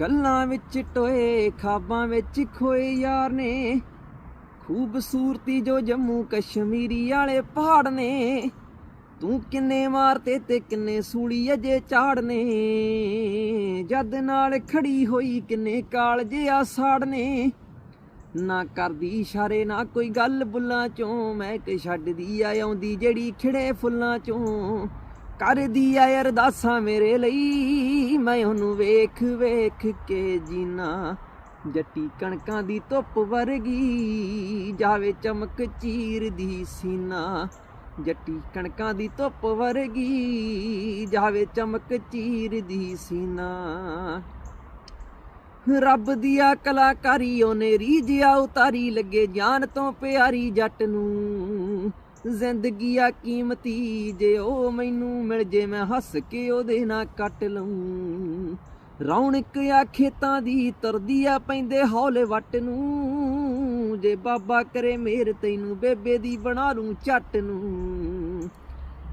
ਗੱਲਾਂ ਵਿੱਚ ਟੋਏ, ਖਾਬਾਂ ਵਿੱਚ ਖੋਏ ਯਾਰ ਨੇ। ਖੂਬਸੂਰਤੀ ਜੋ ਜੰਮੂ ਕਸ਼ਮੀਰੀ ਵਾਲੇ ਪਹਾੜ ਨੇ। ਤੂੰ ਕਿੰਨੇ ਮਾਰਤੇ ਤੇ ਕਿੰਨੇ ਸੂਲੀ ਅਜੇ ਝਾੜਨੇ ਜਦ ਨਾਲ ਖੜੀ ਹੋਈ ਕਿੰਨੇ ਕਾਲਜੇ ਆ ਸਾੜਨੇ ਨਾ ਕਰਦੀ ਇਸ਼ਾਰੇ, ਨਾ ਕੋਈ ਗੱਲ ਬੁੱਲਾਂ ਚੋਂ। ਮੈਂ ਕਿ ਛੱਡਦੀ ਆ, ਆਉਂਦੀ ਜਿਹੜੀ ਖਿੜੇ ਫੁੱਲਾਂ ਚੋਂ। ਕਰਦੀ ਆ ਅਰਦਾਸਾਂ ਮੇਰੇ ਲਈ। ਮੈਂ ਉਹਨੂੰ ਵੇਖ ਵੇਖ ਕੇ ਜੀਨਾ, ਜੱਟੀ ਕਣਕਾਂ ਦੀ ਧੁੱਪ ਵਰਗੀ, ਜਾਵੇ ਚਮਕ ਚੀਰਦੀ ਸੀਨਾ। ਜੱਟੀ ਕਣਕਾਂ ਦੀ ਧੁੱਪ ਵਰਗੀ, ਜਾਵੇ ਚਮਕ ਚੀਰਦੀ ਸੀਨਾ। ਰੱਬ ਦੀਆਂ ਕਲਾਕਾਰੀ, ਉਹਨੇ ਰੀਝਿਆ ਉਤਾਰੀ, ਲੱਗੇ ਜਾਨ ਤੋਂ ਪਿਆਰੀ ਜੱਟ ਨੂੰ। ਜ਼ਿੰਦਗੀ ਆ ਕੀਮਤੀ, ਜੇ ਉਹ ਮੈਨੂੰ ਮਿਲ ਜੇ ਮੈਂ ਹੱਸ ਕੇ ਉਹਦੇ ਨਾਲ ਕੱਟ ਲਊਂ। ਰੌਣਕ ਆ ਖੇਤਾਂ ਦੀ, ਤਰਦੀ ਆ ਪੈਂਦੇ ਹੌਲੇ ਵੱਟ ਨੂੰ। ਜੇ ਬਾਬਾ ਕਰੇ ਮੇਰ ਤੈਨੂੰ, ਬੇਬੇ ਦੀ ਬਣਾ ਲੂੰ ਝੱਟ ਨੂੰ।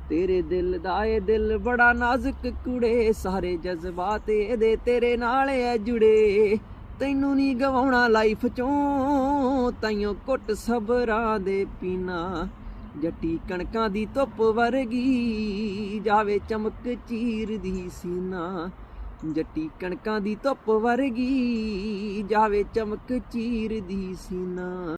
ਤੇਰੇ ਦਿਲ ਦਾ ਇਹ ਦਿਲ ਬੜਾ ਨਾਜ਼ੁਕ ਕੁੜੇ, ਸਾਰੇ ਜਜ਼ਬਾਤ ਇਹਦੇ ਤੇਰੇ ਨਾਲ ਐ ਜੁੜੇ। ਤੈਨੂੰ ਨਹੀਂ ਗਵਾਉਣਾ ਲਾਈਫ ਚੋਂ, ਤਾਈਓ ਕੁੱਟ ਸਬਰਾਂ ਦੇ ਪੀਣਾ। ਜੱਟੀ ਕਣਕਾਂ ਦੀ ਧੁੱਪ ਵਰਗੀ, ਜਾਵੇ ਚਮਕ ਚੀਰਦੀ ਸੀਨਾ। ਜੱਟੀ ਕਣਕਾਂ ਦੀ ਧੁੱਪ ਵਰਗੀ, ਜਾਵੇ ਚਮਕ ਚੀਰਦੀ ਸੀਨਾ।